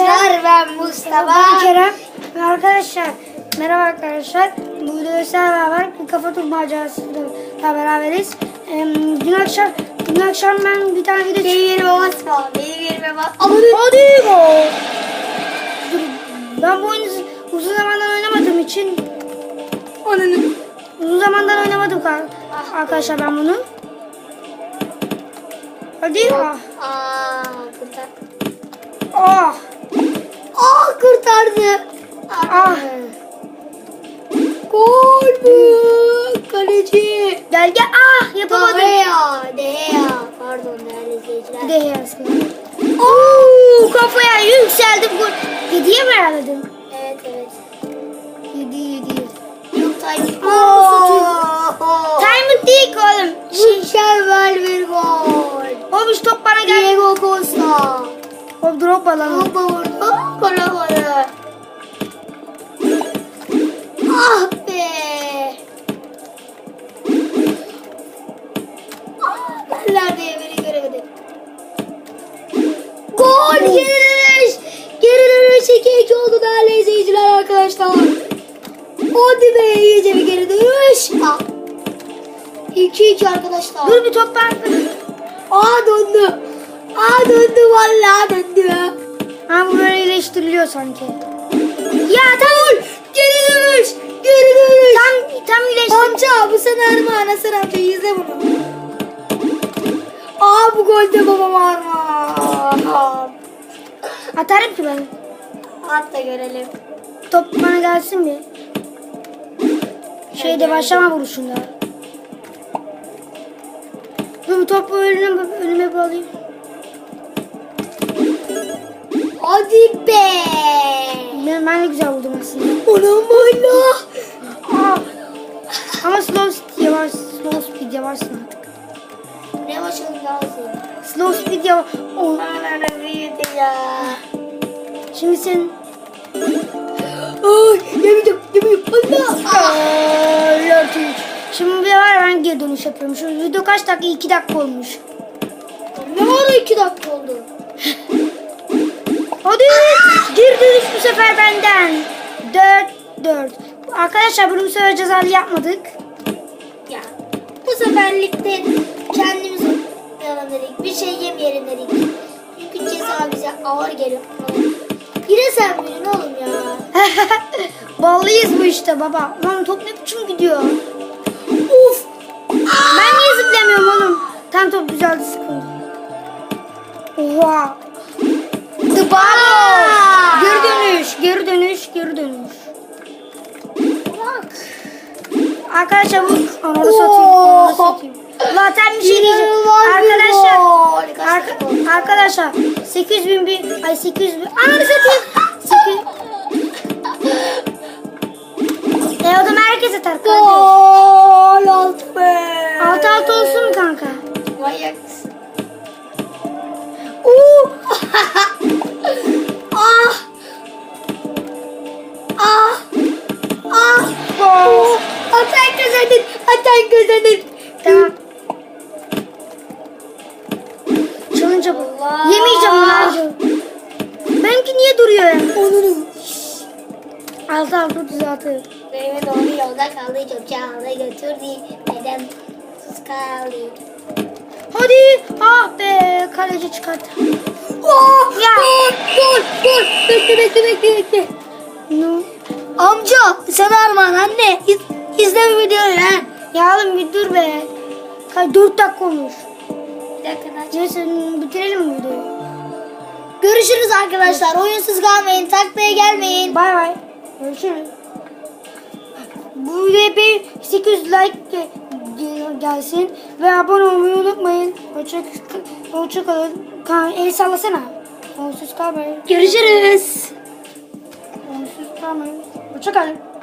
Arkadaşlar ben Mustafa. Ben Kerem. Ve arkadaşlar merhaba arkadaşlar. Bu sizlerle beraber bir kafa tur macerasıyla beraberiz. Ee, dün akşam dün akşam ben bir tane video Benim yerime basma. Benim yerime basma. Ama Hadi go. Ben bu oyunu uzun zamandan oynamadığım için Onun. uzun zamandan oynamadım ka- arkadaşlar ben bunu. Hadi ah. Aa, kurtar. Ah. Aa kurtardı. Ah. Gol mü? Kaleci. Gel gel ah yapamadım. Dehea. Dehea. Pardon değerli izleyiciler. De yazsın. Oo kafaya yükseldim gol. Yediye mi herhalde? Evet evet. Yedi yedi. Yok time. Oo. Time değil oğlum. Mükemmel bir gol. olmuş top bana gel. Diego Costa. O drop alalım. Topa vurdu. Gol olmadı. Ah be. Ah, ben neredeyim beni göremedim. Gol geri dönüş. Geri dönüş 2-2 oldu değerli izleyiciler arkadaşlar. Hadi be iyice bir geri dönüş. Ah. 2-2 arkadaşlar. Dur bir top ben. Aa döndü. Aa döndü vallahi döndü. Ha bu böyle iyileştiriliyor sanki. Ya tam Geri dönüş. Geri dönüş. tam tam iyileştir. Amca bu sene Armağan Hasan amca izle bunu. Aa bu golde babam Armağan. Atarım ki ben. At da görelim. Top bana gelsin bir. Şeyde başlama vuruşunda. Bir topu önüme, önüme bir alayım. Hadi be. Ben, ben de güzel vurdum aslında. Anam valla. Ah. Ama slow speed yavaş, slow speed yavaşsın artık. Başarılı lazım. Slow speed yavaş. Oh. Anam büyüdü ya. Şimdi sen... Ay yemeyeceğim yemeyeceğim. Allah. Dört, üç. Şimdi bir var ben geri dönüş yapıyorum. Şu video kaç dakika? 2 dakika olmuş. Ne var iki dakika oldu. Hadi dönüş bu sefer benden. 4 4. Arkadaşlar bunu bu sefer cezalı yapmadık. Ya bu seferlikte kendimiz oynayalım dedik. Bir şey yemeyelim dedik. Çünkü ceza bize ağır geliyor. Yine sen büyüdün oğlum ya. Ballıyız bu işte baba. Lan top ne biçim gidiyor? Uf. Ben niye zıplamıyorum oğlum? Tam top güzeldi sıkıldı. Oha. Aa! Geri dönüş, geri dönüş, geri dönüş. Bak. Arkadaşlar bu ananı satayım, ananı satayım. Zaten bir şey diyeceğim. Bir Arkadaşlar, oldu? arkadaşlar 800 bin, ay 800 bin, ananı satayım. 800. E o zaman herkes atar. Gol oldu be. Altı altı olsun mu kanka? Manyak mısın? Gol. Atan kazandın. Atan kazandın. Tamam. Çalınca bu. Yemeyeceğim bunu. Benimki niye duruyor ya? Onunu. Altı altı düzeltiyor. Eve doğru yolda kaldı. Çok çağla götürdü. Neden sus kaldı? Hadi. Ah be. Kaleci çıkarttı. Oh, Ya. Gol. Gol. Gol. Bekle bekle bekle bekle. Amca sana armağan anne. İz, izle bu videoyu ha. Ya oğlum bir dur be. Kaç dört dakika olmuş. Bir dakika. Neyse bitirelim mi videoyu? Görüşürüz arkadaşlar. Oyunsuz kalmayın. Taklaya gelmeyin. Bay bay. Görüşürüz. Bu videoya bir 800 like ge- ge- gelsin ve abone olmayı unutmayın. Hoşça, hoşça kalın. Kan, el sallasana. Onsuz kalmayın. Görüşürüz. Onsuz kalmayın. Hoşça kalın.